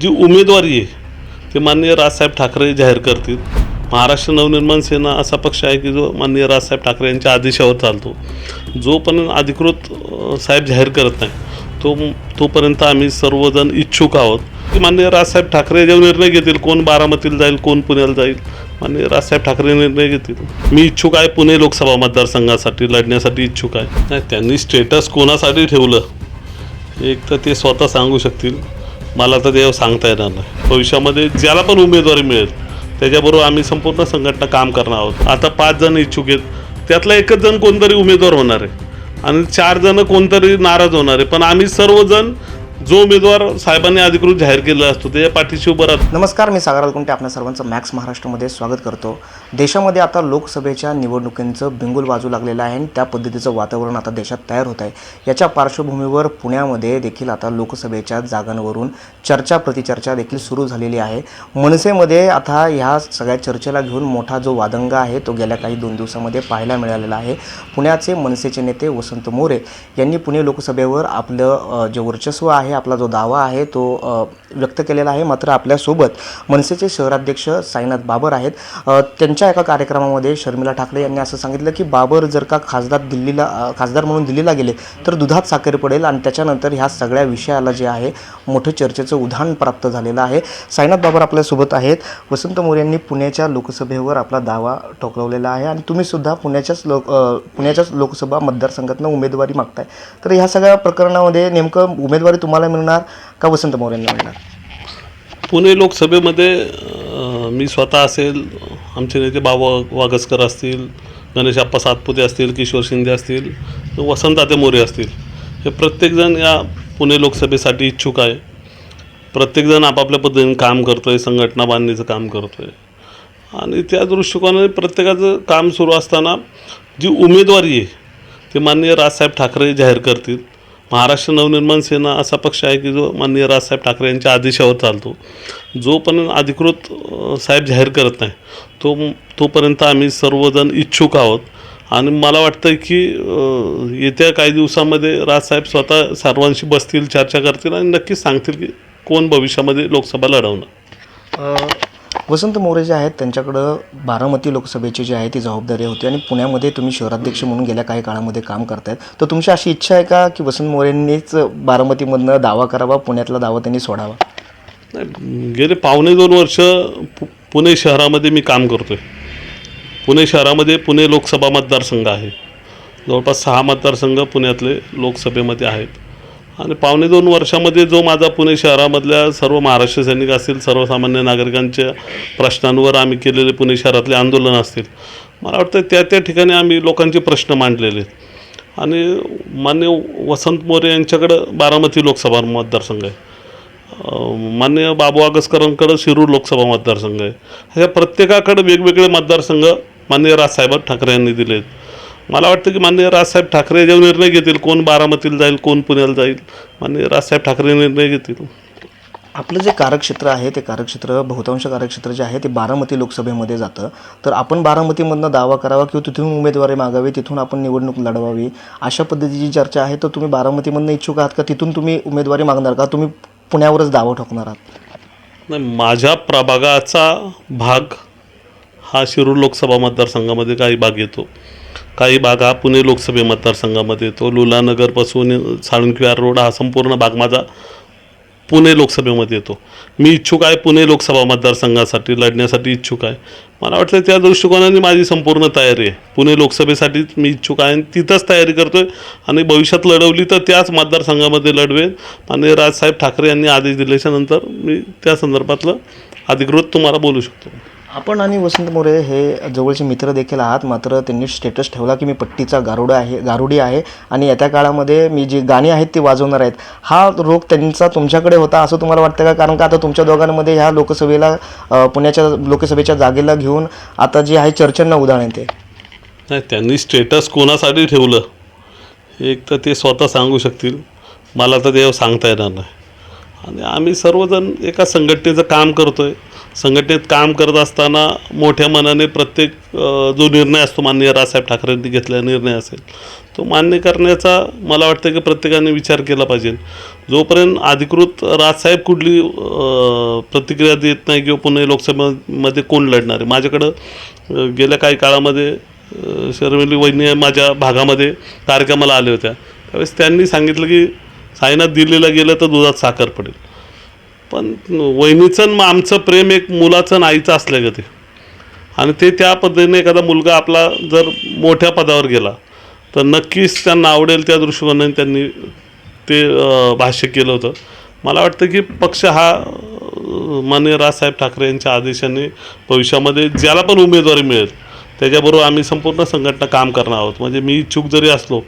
जी उमेदवारी आहे ते माननीय राजसाहेब ठाकरे जाहीर करतील. महाराष्ट्र नवनिर्माण सेना असा पक्ष आहे की जो माननीय राजसाहेब ठाकरे यांच्या आदेशावर चालतो. जोपर्यंत अधिकृत साहेब जाहीर करत नाही तो तोपर्यंत आम्ही सर्वजण इच्छुक आहोत की माननीय राजसाहेब ठाकरे जेव्हा निर्णय घेतील कोण बारामतीला जाईल कोण पुण्याला जाईल माननीय राजसाहेब ठाकरे निर्णय घेतील. मी इच्छुक आहे पुणे लोकसभा मतदारसंघासाठी लढण्यासाठी इच्छुक आहे. नाही त्यांनी स्टेटस कोणासाठी ठेवलं एक तर ते स्वतः सांगू शकतील. मला तर देव सांगता येणार नाही. भविष्यामध्ये ज्याला पण उमेदवारी मिळेल त्याच्याबरोबर आम्ही संपूर्ण संघटना काम करणार आहोत. आता पाच जण इच्छुक आहेत. त्यातला एकच जण कोणतरी उमेदवार होणार आहे. आणि चार जण कोणतरी नाराज होणार आहे. पण आम्ही सर्वजण जो उमेदवार साहेबांनी अधिकृत जाहीर केला असतो त्याच्या पाठीशी उभं राहतो. नमस्कार मी सागर कुंटे आपल्या सर्वांचं मॅक्स महाराष्ट्रामध्ये स्वागत करतो. देशामध्ये आता लोकसभेच्या निवडणुकींचं बिंगुल वाजू लागलेलं आहे आणि त्या पद्धतीचं वातावरण आता देशात तयार होत आहे. याच्या पार्श्वभूमीवर पुण्यामध्ये देखील आता लोकसभेच्या जागांवरून चर्चा प्रतिचर्चा देखील सुरू झालेली आहे. मनसेमध्ये आता ह्या सगळ्या चर्चेला घेऊन मोठा जो वादंग आहे तो गेल्या काही दोन दिवसामध्ये पाहायला मिळालेला आहे. पुण्याचे मनसेचे नेते वसंत मोरे यांनी पुणे लोकसभेवर आपलं जे वर्चस्व आहे आपला जो दावा आहे तो व्यक्त केलेला आहे. मात्र आपल्यासोबत मनसेचे शहराध्यक्ष साईनाथ बाबर आहेत. त्यांच्या एका कार्यक्रमामध्ये शर्मिला ठाकरे यांनी असं सांगितलं की बाबर जर का खासदार दिल्लीला खासदार म्हणून दिल्लीला गेले तर दुधात साखर पडेल आणि त्याच्यानंतर ह्या सगळ्या विषयाला जे आहे मोठं चर्चेचं उधाण प्राप्त झालेलं आहे. साईनाथ बाबर आपल्यासोबत आहेत. वसंत मोरे यांनी पुण्याच्या लोकसभेवर आपला दावा ठोकवलेला आहे आणि तुम्हीसुद्धा पुण्याच्याच लोक पुण्याच्याच लोकसभा मतदारसंघातनं उमेदवारी मागताय. तर ह्या सगळ्या प्रकरणामध्ये नेमकं उमेदवारी तुम्हाला मिळणार का वसंत मोरेंना मिळणार? पुणे लोकसभेमध्ये अ, मी स्वतः असेल आमचे नेते बाबा वागसकर असतील गणेश आप्पा सातपुते असतील किशोर शिंदे असतील वसंत मोरे असतील. हे प्रत्येकजण या पुणे लोकसभेसाठी इच्छुक आहे. प्रत्येकजण आपापल्या पद्धतीने काम करतो आहे संघटना बांधणीचं काम करतो आहे आणि त्या दृष्टिकोनाने प्रत्येकाचं काम सुरू असताना जी उमेदवारी आहे ते माननीय राजसाहेब ठाकरे जाहीर करतील. महाराष्ट्र नवनिर्माण सेना असा पक्ष आहे की जो माननीय राजसाहेब ठाकरे यांच्या आदेशावर चालतो. जोपर्यंत अधिकृत साहेब जाहीर करत नाही तो तोपर्यंत आम्ही सर्वजण इच्छुक आहोत. आणि मला वाटतं की येत्या काही दिवसामध्ये राजसाहेब स्वतः सर्वांशी बसतील चर्चा करतील आणि नक्कीच सांगतील की कोण भविष्यामध्ये लोकसभा लढवणार. वसंत मोरे जे आहेत त्यांच्याकडं बारामती लोकसभेची जी आहे ती जबाबदारी होती आणि पुण्यामध्ये तुम्ही शहराध्यक्ष म्हणून गेल्या काही काळामध्ये काम करतायत. तर तुमची अशी इच्छा आहे का की वसंत मोरेंनीच बारामतीमधनं दावा करावा पुण्यातला दावा त्यांनी सोडावा? गेले पावणे दोन वर्ष पु पुणे शहरामध्ये मी काम करतो आहे पुणे शहरामध्ये पुणे लोकसभा मतदारसंघ आहे. जवळपास सहा मतदारसंघ पुण्यातले लोकसभेमध्ये आहेत. आणि पावणे दोन वर्षामध्ये जो माझा पुणे शहरामधल्या सर्व महाराष्ट्र सैनिक असतील सर्वसामान्य नागरिकांच्या प्रश्नांवर आम्ही केलेले पुणे शहरातले आंदोलन असतील. मला वाटतं त्या त्या ठिकाणी आम्ही लोकांचे प्रश्न मांडलेले आहेत. आणि मान्य वसंत मोरे यांच्याकडं बारामती लोकसभा मतदारसंघ आहे. मान्य बाबू आगसकरांकडं शिरूर लोकसभा मतदारसंघ आहे. ह्या प्रत्येकाकडं वेगवेगळे मतदारसंघ मान्य राजसाहेब ठाकरे यांनी दिले आहेत मला वाटतं की माननीय राजसाहेब ठाकरे जेव्हा निर्णय घेतील कोण बारामतीला जाईल कोण पुण्याला जाईल माननीय राजसाहेब ठाकरे निर्णय घेतील. आपलं जे कार्यक्षेत्र आहे ते कार्यक्षेत्र बहुतांश कार्यक्षेत्र जे आहे ते बारामती लोकसभेमध्ये जातं. तर आपण बारामतीमधनं दावा करावा किंवा तिथून उमेदवारी मागावी तिथून आपण निवडणूक लढवावी अशा पद्धतीची चर्चा आहे तर तुम्ही बारामतीमधनं इच्छुक आहात का? तिथून तुम्ही उमेदवारी मागणार का? तुम्ही पुण्यावरच दावा ठोकणार आहात? नाही माझ्या प्रभागाचा भाग हा शिरूर लोकसभा मतदारसंघामध्ये काही भाग येतो. काही भाग हा पुणे लोकसभे मतदारसंघामध्ये येतो. लुलानगरपासून साळुंकीवार रोड हा संपूर्ण भाग माझा पुणे लोकसभेमध्ये येतो. मी इच्छुक आहे पुणे लोकसभा मतदारसंघासाठी लढण्यासाठी इच्छुक आहे. मला वाटतं त्या दृष्टिकोनाने माझी संपूर्ण तयारी आहे. पुणे लोकसभेसाठीच मी इच्छुक आहे आणि तिथंच तयारी करतो आहे आणि भविष्यात लढवली तर त्याच मतदारसंघामध्ये लढवेन. आणि राजसाहेब ठाकरे यांनी आदेश दिल्याच्यानंतर मी त्या संदर्भातलं अधिकृत तुम्हाला बोलू शकतो. आपण आणि वसंत मोरे हे जवळचे मित्र देखील आहात. मात्र त्यांनी स्टेटस ठेवला की मी पट्टीचा गारुडा आहे गारुडी आहे. आणि येत्या काळामध्ये मी जी गाणी आहेत ती वाजवणार आहेत. हा रोग त्यांचा तुमच्याकडे होता असं तुम्हाला वाटतं का? कारण का आता तुमच्या दोघांमध्ये ह्या लोकसभेला पुण्याच्या लोकसभेच्या जागेला घेऊन आता जी आहे चर्चांना उदाहरण येते नाही त्यांनी स्टेटस कोणासाठी ठेवलं? एक तर ते स्वतः सांगू शकतील. मला तर ते सांगता येणार नाही. आणि आम्ही सर्वजण एका संघटनेचं काम करतो आहे संघटनेत काम करत असताना मोठ्या मनाने प्रत्येक जो निर्णय असतो माननीय राजसाहेब ठाकरेंनी घेतलेला निर्णय असेल तो मान्य करण्याचा मला वाटतं की प्रत्येकाने विचार केला पाहिजे. जोपर्यंत अधिकृत राजसाहेब कुठली प्रतिक्रिया देत नाही किंवा पुणे लोकसभेमध्ये कोण लढणार आहे? माझ्याकडं गेल्या काही काळामध्ये शर्मिली वहिनी माझ्या भागामध्ये कार्यक्रमाला आल्या होत्या. त्यावेळेस त्यांनी सांगितलं की साईनाथ दिल्लीला गेलं तर दुधात साखर पडेल. पण वहिनीचं मग आमचं प्रेम एक मुलाचं आणि आईचं असलं ते. आणि ते त्या पद्धतीने एखादा मुलगा आपला जर मोठ्या पदावर गेला तर नक्कीच त्यांना आवडेल त्या दृष्टिकोनाने त्यांनी ते भाष्य केलं होतं. मला वाटतं की पक्ष हा माननीय राजसाहेब ठाकरे यांच्या आदेशाने भविष्यामध्ये ज्याला पण उमेदवारी मिळेल त्याच्याबरोबर आम्ही संपूर्ण संघटना काम करणार आहोत. म्हणजे मी इच्छुक जरी असलो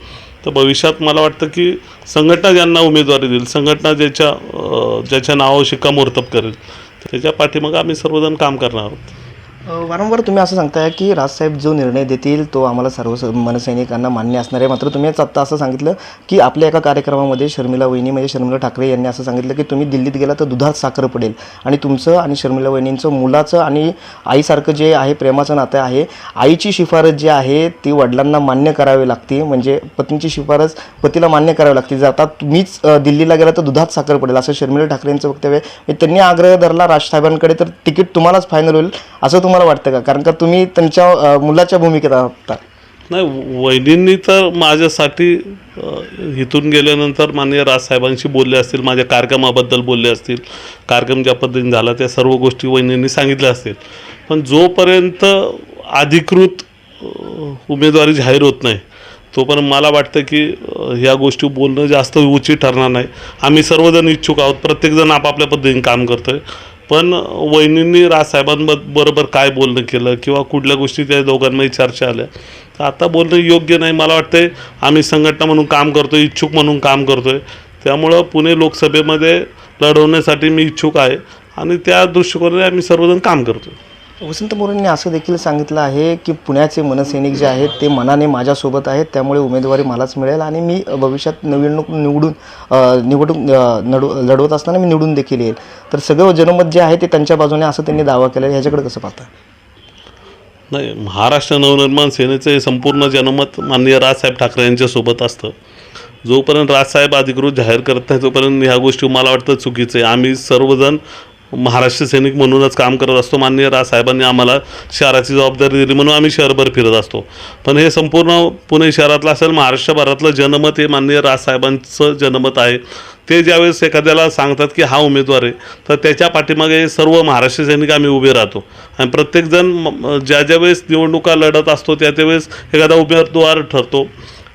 तर भविष्यात मला वाटतं की संघटना ज्यांना उमेदवारी देईल संघटना ज्याच्या ज्याच्या नावावर शिक्कामोर्तब करेल त्याच्या पाठीमागं आम्ही सर्वजण काम करणार आहोत. वारंवार तुम्ही असं सांगताय की राजसाहेब जो निर्णय देतील तो आम्हाला सर्व मनसैनिकांना मान्य असणार आहे. मात्र तुम्ही आत्ता असं सांगितलं की आपल्या एका कार्यक्रमामध्ये शर्मिला वहिनी म्हणजे शर्मिला ठाकरे यांनी असं सांगितलं की तुम्ही दिल्लीत गेला तर दुधात साखर पडेल. आणि तुमचं आणि शर्मिला वहिनींचं मुलाचं आणि आईसारखं जे आहे प्रेमाचं नातं आहे आईची शिफारस जी आहे ती वडिलांना मान्य करावी लागते. म्हणजे पत्नीची शिफारस पतीला मान्य करावी लागते. जर आता तुम्हीच दिल्लीला गेला तर दुधात साखर पडेल असं शर्मिला ठाकरे यांचं वक्तव्य आहे. म्हणजे त्यांनी आग्रह धरला राजसाहेबांकडे तर तिकीट तुम्हालाच फायनल होईल असं तुम्हाला वाटतं का? कारण का तुम्ही त्यांच्या मुलाच्या भूमिकेत आहात. नाही वहिनींनी तर माझ्यासाठी इथून गेल्यानंतर माननीय राजसाहेबांशी बोलले असतील माझ्या कार्यक्रमाबद्दल बोलले असतील. कार्यक्रम ज्या पद्धतीने झाला त्या सर्व गोष्टी वहिनींनी सांगितल्या असतील. पण जोपर्यंत अधिकृत उमेदवारी जाहीर होत नाही तोपर्यंत मला वाटतं की ह्या गोष्टी बोलणं जास्त उचित ठरणार नाही. आम्ही सर्वजण इच्छुक आहोत प्रत्येकजण आपापल्या पद्धतीने काम करतो आहे पण वहिनींनी राजसाहेबांबरोबर काय बोलणं केलं किंवा कुठल्या गोष्टी त्या दोघांमध्ये चर्चा आल्या तर आता बोलणं योग्य नाही. मला वाटतंय आम्ही संघटना म्हणून काम करतो इच्छुक म्हणून काम करतोय. त्यामुळं पुणे लोकसभेमध्ये लढवण्यासाठी मी इच्छुक आहे आणि त्या दृष्टिकोनाने आम्ही सर्वजण काम करतो वसंत मोरेंनी असं देखील सांगितलं आहे की पुण्याचे मनसैनिक जे आहेत ते मनाने माझ्यासोबत आहेत त्यामुळे उमेदवारी मलाच मिळेल आणि मी भविष्यात निवडणूक निवडून निवडून नडू लढवत असताना मी निवडून देखील येईल. तर सगळं जनमत जे आहे ते त्यांच्या बाजूने असं त्यांनी दावा केला आहे. ह्याच्याकडे कसं पाहता? नाही महाराष्ट्र नवनिर्माण सेनेचे संपूर्ण जनमत माननीय राजसाहेब ठाकरे यांच्यासोबत असतं. जोपर्यंत राजसाहेब अधिकृत जाहीर करत नाही तोपर्यंत ह्या गोष्टी मला वाटतं चुकीचं आहे. आम्ही सर्वजण महाराष्ट्र सैनिक म्हणूनच काम करत असतो. माननीय राजसाहेबांनी आम्हाला शहराची जबाबदारी दिली म्हणून आम्ही शहरभर फिरत असतो. पण हे संपूर्ण पुणे शहरातलं असेल महाराष्ट्रभरातलं जनमत हे माननीय राजसाहेबांचं जनमत आहे. ते ज्यावेळेस एखाद्याला सांगतात की हा उमेदवार आहे तर त्याच्या पाठीमागे सर्व महाराष्ट्र सैनिक आम्ही उभे राहतो. आणि प्रत्येकजण म- ज्या ज्या वेळेस निवडणुका लढत असतो त्या त्यावेळेस एखादा उमेदवार ठरतो.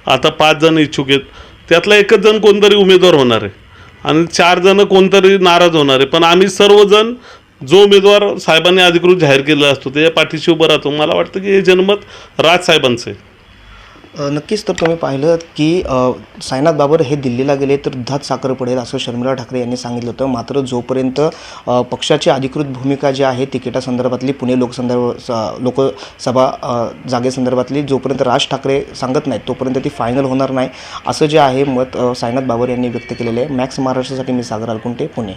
आता पाच जण इच्छुक आहेत. त्यातला एकच जण कोणतरी उमेदवार होणार आहे. आणि चार जण कोणतरी नाराज होणार आहे. पण आम्ही सर्वजण जो उमेदवार साहेबांनी अधिकृत जाहीर केलेला असतो त्याच्या पाठीशी उभं राहतो. मला वाटतं की हे जनमत राजसाहेबांचं आहे. नक्कीच तर तुम्ही पाहिलं की साईनाथ बाबर हे दिल्लीला गेले तर दुधात साखर पडेल असं शर्मिला ठाकरे यांनी सांगितलं होतं. मात्र जोपर्यंत पक्षाची अधिकृत भूमिका जी आहे तिकिटासंदर्भातली पुणे लोकसंदर्भ स- लोकसभा जागेसंदर्भातली जोपर्यंत राज ठाकरे सांगत नाहीत तोपर्यंत ती फायनल होणार नाही असं जे आहे मत साईनाथ बाबर यांनी व्यक्त केलेलं आहे. मॅक्स महाराष्ट्रासाठी मी सागर अलकुंटे पुणे.